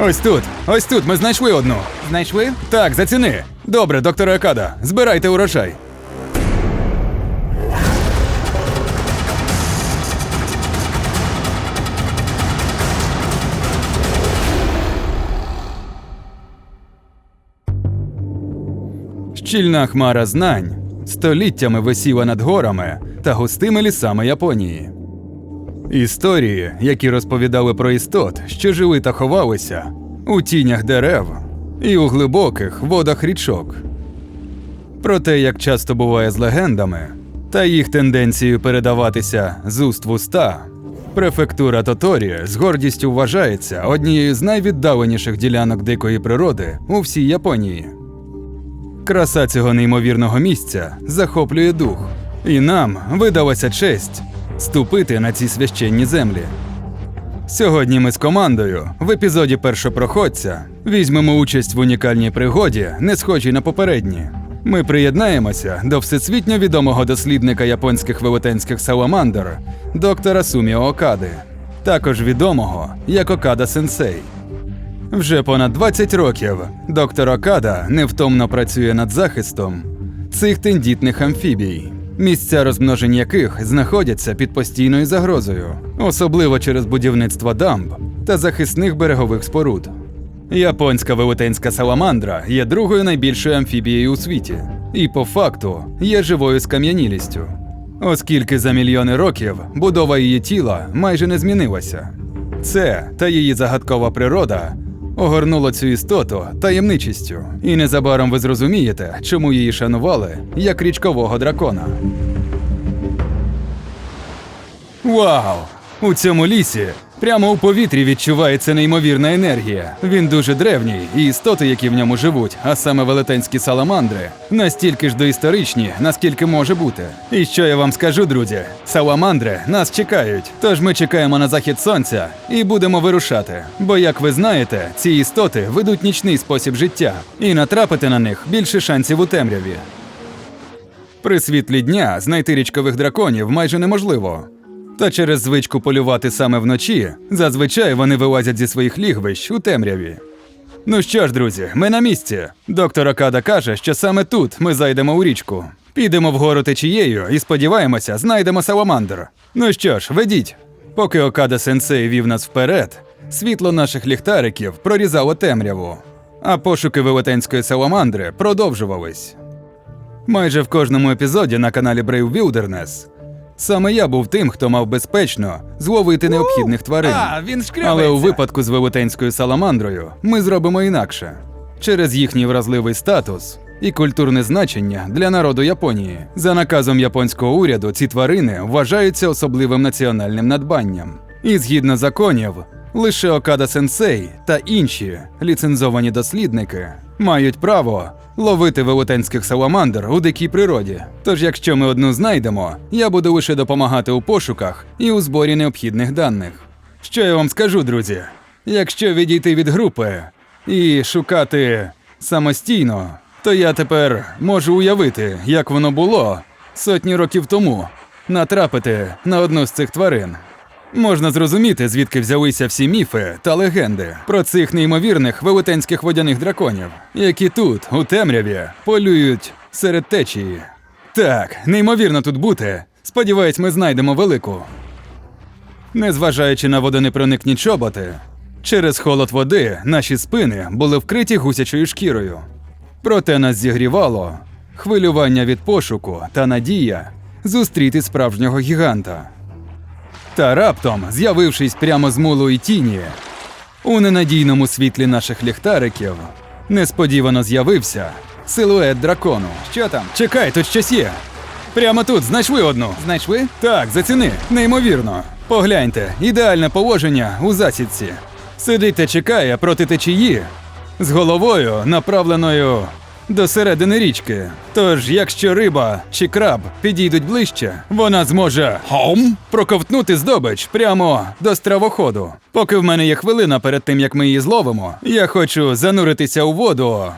Ось тут, ось тут, ми знайшли одну. Знайшли? Так, заціни. Добре, доктор Акада, збирайте урожай. Щільна хмара знань століттями висіла над горами та густими лісами Японії. Історії, які розповідали про істот, що жили та ховалися у тінях дерев і у глибоких водах річок. Про те, як часто буває з легендами, та їх тенденцією передаватися з уст в уста, префектура Тоторі з гордістю вважається однією з найвіддаленіших ділянок дикої природи у всій Японії. Краса цього неймовірного місця захоплює дух, і нам видалася честь ступити на ці священні землі. Сьогодні ми з командою в епізоді Першопроходця візьмемо участь в унікальній пригоді, не схожій на попередні. Ми приєднаємося до всесвітньо відомого дослідника японських велетенських саламандр доктора Суміо Окади, також відомого як Окада Сенсей. Вже понад 20 років доктор Окада невтомно працює над захистом цих тендітних амфібій, місця розмножень яких знаходяться під постійною загрозою, особливо через будівництво дамб та захисних берегових споруд. Японська велетенська саламандра є другою найбільшою амфібією у світі, і по факту є живою скам'янілістю, оскільки за мільйони років будова її тіла майже не змінилася. Це та її загадкова природа огорнуло цю істоту таємничістю, і незабаром ви зрозумієте, чому її шанували як річкового дракона. Вау! У цьому лісі прямо у повітрі відчувається неймовірна енергія. Він дуже древній, і істоти, які в ньому живуть, а саме велетенські саламандри, настільки ж доісторичні, наскільки може бути. І що я вам скажу, друзі? Саламандри нас чекають. Тож ми чекаємо на захід сонця і будемо вирушати. Бо, як ви знаєте, ці істоти ведуть нічний спосіб життя, і натрапити на них більше шансів у темряві. При світлі дня знайти річкових драконів майже неможливо. Та через звичку полювати саме вночі, зазвичай вони вилазять зі своїх лігвищ у темряві. Ну що ж, друзі, ми на місці. Доктор Окада каже, що саме тут ми зайдемо у річку. Підемо вгору течією і сподіваємося, знайдемо саламандр. Ну що ж, ведіть. Поки Окада сенсей вів нас вперед, світло наших ліхтариків прорізало темряву, а пошуки велетенської саламандри продовжувались. Майже в кожному епізоді на каналі Brave Wilderness саме я був тим, хто мав безпечно зловити необхідних тварин. А, він. Але у випадку з велетенською саламандрою ми зробимо інакше через їхній вразливий статус і культурне значення для народу Японії. За наказом японського уряду ці тварини вважаються особливим національним надбанням. І згідно законів, лише Окада Сенсей та інші ліцензовані дослідники мають право ловити велетенських саламандр у дикій природі. Тож, якщо ми одну знайдемо, я буду лише допомагати у пошуках і у зборі необхідних даних. Що я вам скажу, друзі? Якщо відійти від групи і шукати самостійно, то я тепер можу уявити, як воно було сотні років тому натрапити на одну з цих тварин. Можна зрозуміти, звідки взялися всі міфи та легенди про цих неймовірних велетенських водяних драконів, які тут, у темряві, полюють серед течії. Так, неймовірно тут бути. Сподіваюсь, ми знайдемо велику. Незважаючи на водонепроникні чоботи, через холод води наші спини були вкриті гусячою шкірою. Проте нас зігрівало хвилювання від пошуку та надія зустріти справжнього гіганта. Та раптом, з'явившись прямо з мулої тіні, у ненадійному світлі наших ліхтариків, несподівано з'явився силует дракону. Що там? Чекай, тут щось є. Прямо тут знайшли одну. Знайшли? Так, заціни, неймовірно. Погляньте, ідеальне положення у засідці. Сидить та чекає проти течії з головою, направленою до середини річки. Тож, якщо риба чи краб підійдуть ближче, вона зможе хом проковтнути здобич прямо до стравоходу. Поки в мене є хвилина перед тим, як ми її зловимо, я хочу зануритися у воду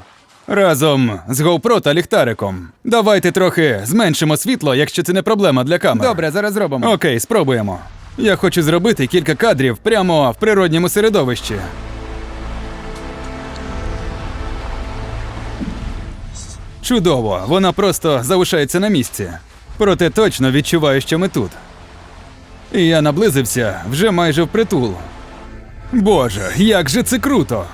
разом з GoPro та ліхтариком. Давайте трохи зменшимо світло, якщо це не проблема для камери. Добре, зараз зробимо. Окей, спробуємо. Я хочу зробити кілька кадрів прямо в природньому середовищі. Чудово, вона просто залишається на місці. Проте точно відчуваю, що ми тут. І я наблизився вже майже впритул. Боже, як же це круто!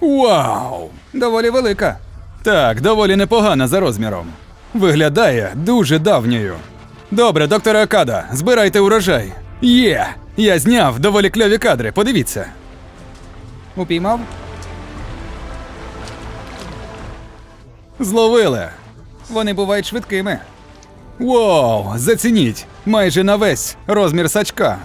Вау! Доволі велика. Так, доволі непогана за розміром. Виглядає дуже давньою. Добре, докторе Акада, збирайте урожай. Є! Я зняв доволі кльові кадри, подивіться. Упіймав? Зловили. Вони бувають швидкими. Вау, зацініть! Майже на весь розмір сачка.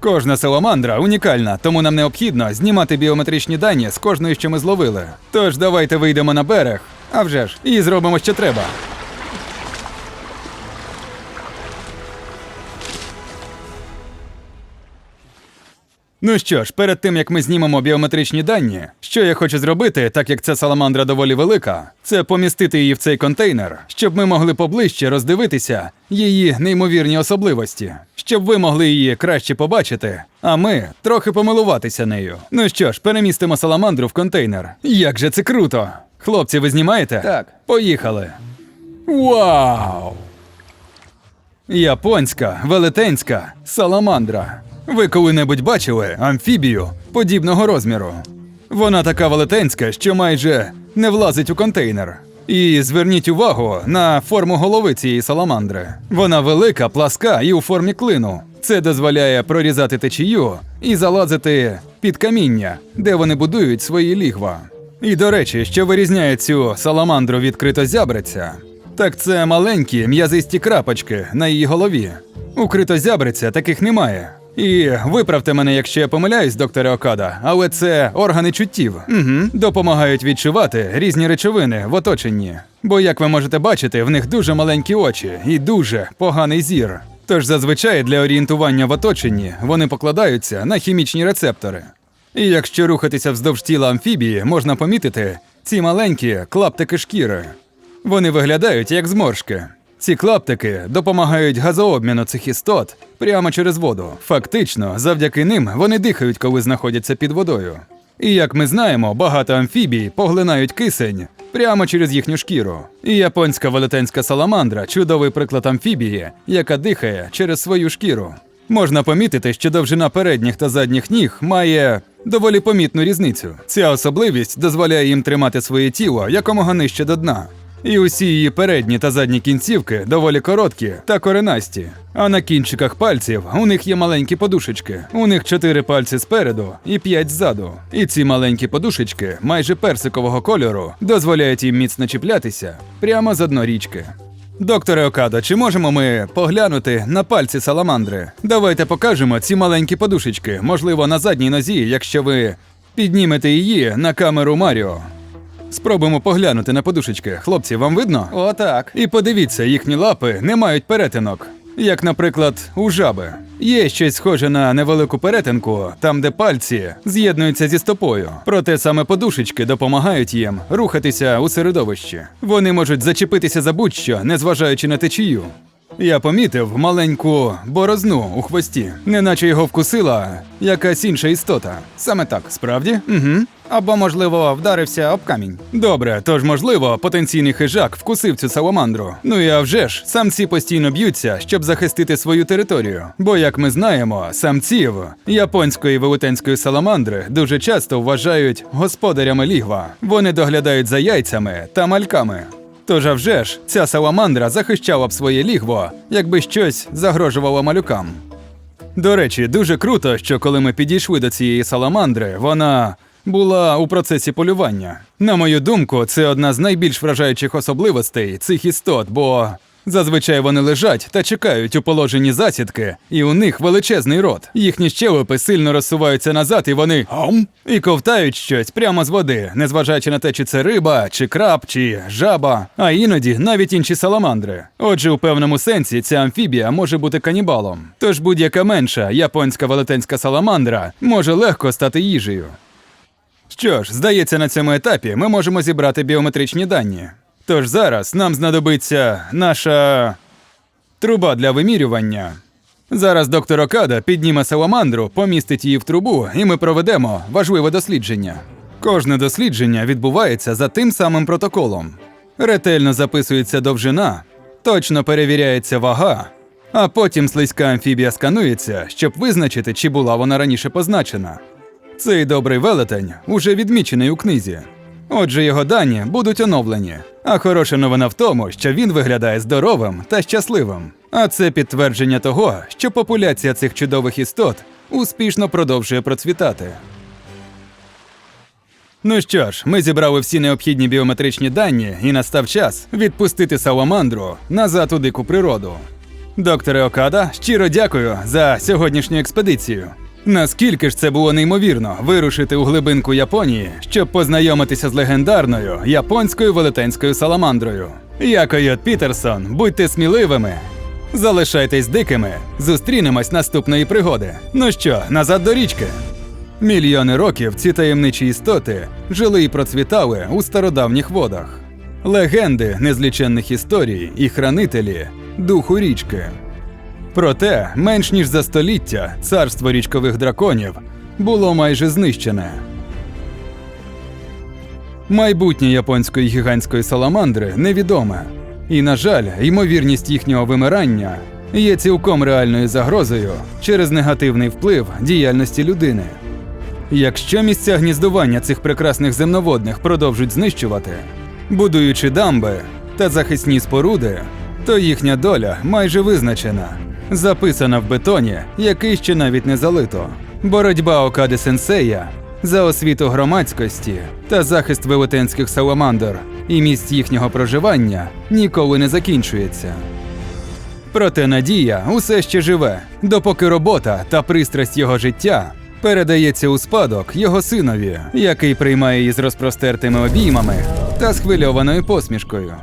Кожна саламандра унікальна, тому нам необхідно знімати біометричні дані з кожної, що ми зловили. Тож давайте вийдемо на берег, а вже ж, і зробимо, що треба. Ну що ж, перед тим як ми знімемо біометричні дані, що я хочу зробити, так як ця саламандра доволі велика, це помістити її в цей контейнер, щоб ми могли поближче роздивитися її неймовірні особливості, щоб ви могли її краще побачити, а ми трохи помилуватися нею. Ну що ж, перемістимо саламандру в контейнер. Як же це круто! Хлопці, ви знімаєте? Так. Поїхали. Вау! Японська велетенська саламандра. Ви коли-небудь бачили амфібію подібного розміру? Вона така велетенська, що майже не влазить у контейнер. І зверніть увагу на форму голови цієї саламандри. Вона велика, пласка і у формі клину. Це дозволяє прорізати течію і залазити під каміння, де вони будують свої лігва. І до речі, що вирізняє цю саламандру від критозябриця, так це маленькі м'язисті крапочки на її голові. У критозябриця таких немає. І виправте мене, якщо я помиляюсь, докторе Окада, але це органи чуттів. Угу. Допомагають відчувати різні речовини в оточенні. Бо, як ви можете бачити, в них дуже маленькі очі і дуже поганий зір. Тож зазвичай для орієнтування в оточенні вони покладаються на хімічні рецептори. І якщо рухатися вздовж тіла амфібії, можна помітити ці маленькі клаптики шкіри. Вони виглядають як зморшки. Ці клаптики допомагають газообміну цих істот прямо через воду. Фактично, завдяки ним вони дихають, коли знаходяться під водою. І як ми знаємо, багато амфібій поглинають кисень прямо через їхню шкіру. І японська велетенська саламандра чудовий приклад амфібії, яка дихає через свою шкіру. Можна помітити, що довжина передніх та задніх ніг має доволі помітну різницю. Ця особливість дозволяє їм тримати своє тіло якомога нижче до дна. І усі її передні та задні кінцівки доволі короткі та коренасті. А на кінчиках пальців у них є маленькі подушечки. У них чотири пальці спереду і п'ять ззаду. І ці маленькі подушечки, майже персикового кольору, дозволяють їм міцно чіплятися прямо з дно річки. Докторе Окадо, чи можемо ми поглянути на пальці саламандри? Давайте покажемо ці маленькі подушечки, можливо, на задній нозі, якщо ви піднімете її на камеру Маріо. Спробуємо поглянути на подушечки. Хлопці, вам видно? Отак. І подивіться, їхні лапи не мають перетинок. Як, наприклад, у жаби. Є щось схоже на невелику перетинку, там, де пальці з'єднуються зі стопою. Проте саме подушечки допомагають їм рухатися у середовищі. Вони можуть зачепитися за будь-що, незважаючи на течію. Я помітив маленьку борозну у хвості, неначе його вкусила якась інша істота. Саме так, справді? Угу. Або, можливо, вдарився об камінь. Добре, тож можливо, потенційний хижак вкусив цю саламандру. Ну і а вже ж, самці постійно б'ються, щоб захистити свою територію. Бо, як ми знаємо, самців японської велетенської саламандри дуже часто вважають господарями лігва. Вони доглядають за яйцями та мальками. Тож а вже ж, ця саламандра захищала б своє лігво, якби щось загрожувало малюкам. До речі, дуже круто, що коли ми підійшли до цієї саламандри, вона була у процесі полювання. На мою думку, це одна з найбільш вражаючих особливостей цих істот, бо зазвичай вони лежать та чекають у положенні засідки, і у них величезний рот. Їхні щелепи сильно розсуваються назад, і вони «Ам?» і ковтають щось прямо з води, незважаючи на те, чи це риба, чи краб, чи жаба, а іноді навіть інші саламандри. Отже, у певному сенсі ця амфібія може бути канібалом. Тож будь-яка менша японська велетенська саламандра може легко стати їжею. Що ж, здається, на цьому етапі ми можемо зібрати біометричні дані. Тож зараз нам знадобиться наша труба для вимірювання. Зараз доктор Окада підніме саламандру, помістить її в трубу, і ми проведемо важливе дослідження. Кожне дослідження відбувається за тим самим протоколом. Ретельно записується довжина, точно перевіряється вага, а потім слизька амфібія сканується, щоб визначити, чи була вона раніше позначена. Цей добрий велетень уже відмічений у книзі. Отже, його дані будуть оновлені. А хороша новина в тому, що він виглядає здоровим та щасливим. А це підтвердження того, що популяція цих чудових істот успішно продовжує процвітати. Ну що ж, ми зібрали всі необхідні біометричні дані, і настав час відпустити саламандру назад у дику природу. Докторе Окада, щиро дякую за сьогоднішню експедицію. Наскільки ж це було неймовірно вирушити у глибинку Японії, щоб познайомитися з легендарною японською велетенською саламандрою. Я Койот Пітерсон, будьте сміливими. Залишайтесь дикими, зустрінемось наступної пригоди. Ну що, назад до річки. Мільйони років ці таємничі істоти жили і процвітали у стародавніх водах. Легенди незліченних історій і хранителі духу річки. Проте, менш ніж за століття, царство річкових драконів було майже знищене. Майбутнє японської гігантської саламандри невідоме, і, на жаль, ймовірність їхнього вимирання є цілком реальною загрозою через негативний вплив діяльності людини. Якщо місця гніздування цих прекрасних земноводних продовжують знищувати, будуючи дамби та захисні споруди, то їхня доля майже визначена, записана в бетоні, який ще навіть не залито. Боротьба Окади Сенсея за освіту громадськості та захист велетенських саламандр і місць їхнього проживання ніколи не закінчується. Проте надія усе ще живе, допоки робота та пристрасть його життя передається у спадок його синові, який приймає її з розпростертими обіймами та схвильованою посмішкою.